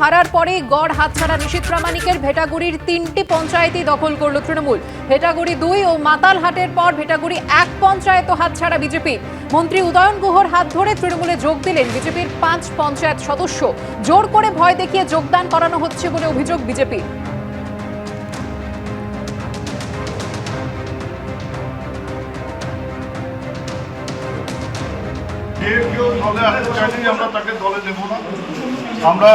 হারার পরে গড় হাতছাড়া নিশীত প্রামাণিকের ভেটাগুড়ির তিনটি পঞ্চায়েতই দখল করল তৃণমূল। ভেটাগুড়ি দুই ও মাতালহাটের পর ভেটাগুড়ি এক পঞ্চায়েত হাতছাড়া বিজেপি। মন্ত্রী উদয়ন গুহর হাত ধরে তৃণমূলে যোগ দিলেন বিজেপির পাঁচ পঞ্চায়েত সদস্য। জোর করে ভয় দেখিয়ে যোগদান করানো হচ্ছে বলে অভিযোগ বিজেপির। কেউ দলে আসতে চাইলেই আমরা তাকে দলে না। আমরা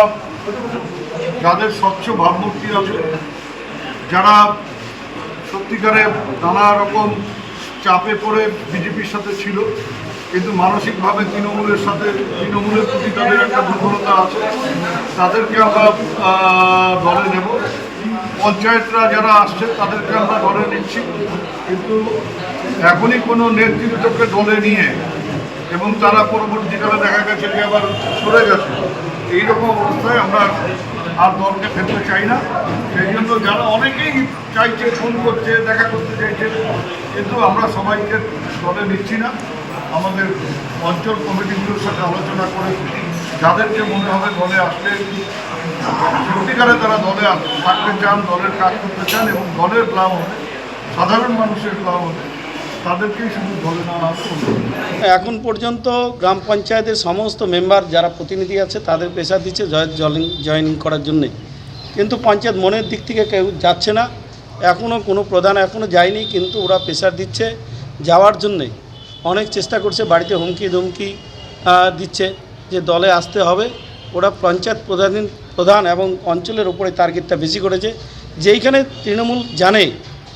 যাদের স্বচ্ছ ভাবমূর্তি আছে, যারা সত্যিকারে নানা রকম চাপে পড়ে বিজেপির সাথে ছিল, কিন্তু মানসিকভাবে তৃণমূলের সাথে, তৃণমূলের প্রতি তাদের একটা দুর্বলতা আছে, তাদেরকে আমরা দলে নেব। পঞ্চায়েতরা যারা আসছে, তাদেরকে আমরা দলে নিচ্ছি। কিন্তু এখনই কোনো নেতৃত্বকে দলে নিয়ে এবং তারা পরবর্তীকালে দেখা গেছে যে আবার সরে গেছে। এইরকম অবস্থায় আমরা আর দলকে ফেলতে চাই না। সেই জন্য যারা অনেকেই চাইছে, ফোন করছে, দেখা করতে চাইছে, কিন্তু আমরা সবাইকে দলে নিচ্ছি না। আমাদের অঞ্চল কমিটিগুলোর সাথে আলোচনা করে যাদেরকে মনে হবে দলে আসলে, সত্যিকারে তারা দলে থাকতে চান, দলের কাজ করতে চান এবং দলের লাভ হবে, সাধারণ মানুষের লাভ হবে। এখন পর্যন্ত গ্রাম পঞ্চায়েতের সমস্ত মেম্বার যারা প্রতিনিধি আছে তাদের প্রেশার দিচ্ছে জয়েন জয়েন করার জন্যে। কিন্তু পঞ্চায়েত মনের দিক থেকে কেউ যাচ্ছে না। এখনও কোনো প্রধান এখনও যায়নি কিন্তু ওরা প্রেশার দিচ্ছে যাওয়ার জন্যে। অনেক চেষ্টা করছে বাড়িতে হুমকি ধুমকি দিচ্ছে যে দলে আসতে হবে। ওরা পঞ্চায়েত প্রধান প্রধান এবং অঞ্চলের উপরে টার্গেটটা বেশি করেছে। যেইখানে তৃণমূল জানে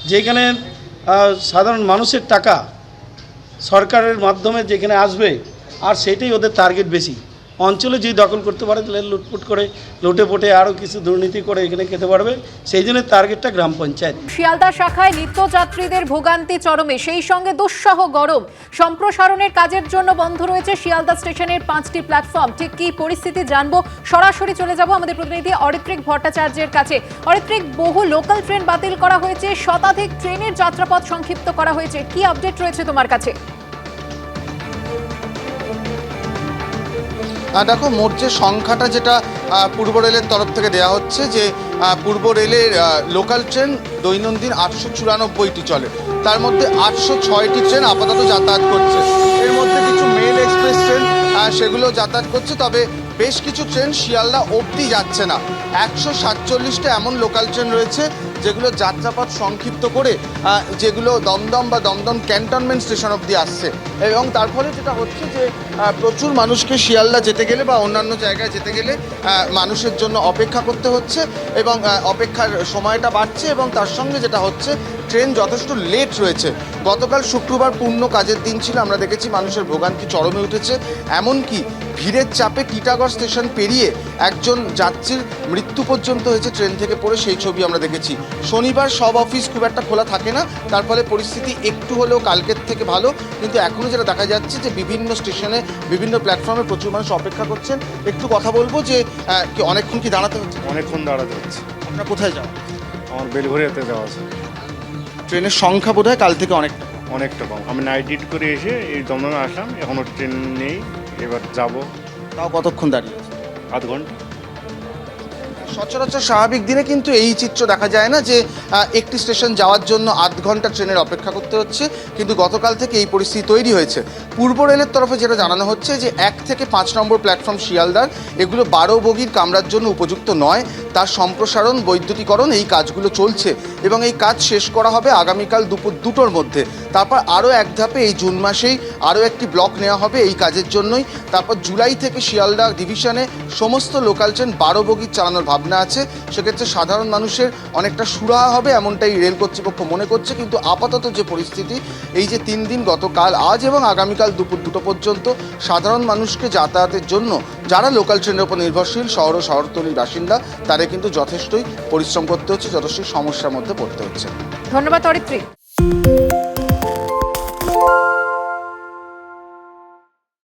আহ, সাধারণ মানুষের টাকা সরকারের মাধ্যমে যেখানে আসবে আর সেটাই ওদের টার্গেট বেশি। অঞ্চলে যদি দখল করতে পারে, তাহলে লুটপুট করে, লুটে পুটে আরও কিছু দুর্নীতি করে এখানে খেতে পারবে। সেই জন্য টার্গেটটা গ্রাম পঞ্চায়েত। শিয়ালদা শাখায় নিত্যযাত্রীদের ভোগান্তি চরমে, সেই সঙ্গে দুঃসহ গরম। সম্প্রসারণের কাজের জন্য বন্ধ রয়েছে শিয়ালদা স্টেশনের পাঁচটি প্ল্যাটফর্ম ঠিক কী পরিস্থিতি জানব? সরাসরি চলে যাব আমাদের প্রতিনিধি অরিত্রিক ভট্টাচার্যের কাছে। অরিত্রিক, বহু লোকাল ট্রেন বাতিল করা হয়েছে, শতাধিক ট্রেনের যাত্রাপথ সংক্ষিপ্ত করা হয়েছে। কি আপডেট রয়েছে তোমার কাছে? দেখো, মোট যে সংখ্যাটা যেটা পূর্ব রেলের তরফ থেকে দেওয়া হচ্ছে যে পূর্ব রেলের লোকাল ট্রেন দৈনন্দিন আটশো চুরানব্বইটি চলে। তার মধ্যে আটশো ছয়টি ট্রেন আপাতত যাতায়াত করছে। এর মধ্যে কিছু মেল এক্সপ্রেস ট্রেন সেগুলো যাতায়াত করছে, তবে বেশ কিছু ট্রেন শিয়ালদা অবধি যাচ্ছে না। একশো সাতচল্লিশটা এমন লোকাল ট্রেন রয়েছে, যেগুলো যাত্রাপথ সংক্ষিপ্ত করে যেগুলো দমদম বা দমদম ক্যান্টনমেন্ট স্টেশন অবধি আসছে। এবং তার ফলে যেটা হচ্ছে যে প্রচুর মানুষকে শিয়ালদা যেতে গেলে বা অন্যান্য জায়গায় যেতে গেলে মানুষের জন্য অপেক্ষা করতে হচ্ছে এবং অপেক্ষার সময়টা বাড়ছে এবং তার সঙ্গে যেটা হচ্ছে, ট্রেন যথেষ্ট লেট রয়েছে। গতকাল শুক্রবার পূর্ণ কাজের দিন ছিল, আমরা দেখেছি মানুষের ভোগান্তি চরমে উঠেছে। এমনকি ভিড়ের চাপে টিটাগড় স্টেশন পেরিয়ে একজন যাত্রীর মৃত্যু পর্যন্ত হয়েছে ট্রেন থেকে পড়ে, সেই ছবি আমরা দেখেছি। শনিবার সব অফিস খুব একটা খোলা থাকে না, তার ফলে পরিস্থিতি একটু হলেও কালকের থেকে ভালো, কিন্তু এখনও যেটা দেখা যাচ্ছে যে বিভিন্ন স্টেশনে বিভিন্ন প্ল্যাটফর্মে প্রচুর মানুষ অপেক্ষা করছেন। একটু কথা বলব যে কি অনেকক্ষণ কি দাঁড়াতে হচ্ছে? অনেকক্ষণ দাঁড়াতে হচ্ছে। আপনারা কোথায় যান? আমার বেলঘরিয়াতে যাওয়া আছে। ট্রেনের সংখ্যা বোধ হয় কাল থেকে অনেকটা। অনেকটা কম। আমি নাইট ডিট করে এসে এই দমদমে আসলাম এখনও ট্রেন নেই এবার যাব। তাও কতক্ষণ দাঁড়িয়ে আধ ঘণ্টা। সচরাচর স্বাভাবিক দিনে কিন্তু এই চিত্র দেখা যায় না যে একটি স্টেশন যাওয়ার জন্য আধ ঘণ্টা ট্রেনের অপেক্ষা করতে হচ্ছে, কিন্তু গতকাল থেকে এই পরিস্থিতি তৈরি হয়েছে। পূর্ব রেলের তরফে যেটা জানানো হচ্ছে যে, এক থেকে পাঁচ নম্বর প্ল্যাটফর্ম শিয়ালদার, এগুলো বারো বগির কামরার জন্য উপযুক্ত নয়, তার সম্প্রসারণ, বৈদ্যুতিকরণ এই কাজগুলো চলছে এবং এই কাজ শেষ করা হবে আগামীকাল দুপুর দুটোর মধ্যে। তারপর আরও এক ধাপে এই জুন মাসেই আরও একটি ব্লক নেওয়া হবে এই কাজের জন্যই। তারপর জুলাই থেকে শিয়ালদা ডিভিশনে সমস্ত লোকাল ট্রেন বারো বগির চালানোর ভাবনা আছে, সেক্ষেত্রে সাধারণ মানুষের অনেকটা সুরাহা হবে, এমনটাই রেল কর্তৃপক্ষ মনে করছে। কিন্তু আপাতত যে পরিস্থিতি, এই যে তিন দিন গতকাল, আজ এবং আগামীকাল দুপুর দুটো পর্যন্ত সাধারণ মানুষকে যাতায়াতের জন্য, যারা লোকাল ট্রেনের উপর নির্ভরশীল, শহর ও শহরতলির বাসিন্দা, তাদের কিন্তু যথেষ্টই পরিশ্রম করতে হচ্ছে যথেষ্টই সমস্যার মধ্যে পড়তে হচ্ছে। ধন্যবাদ অরিত্রিক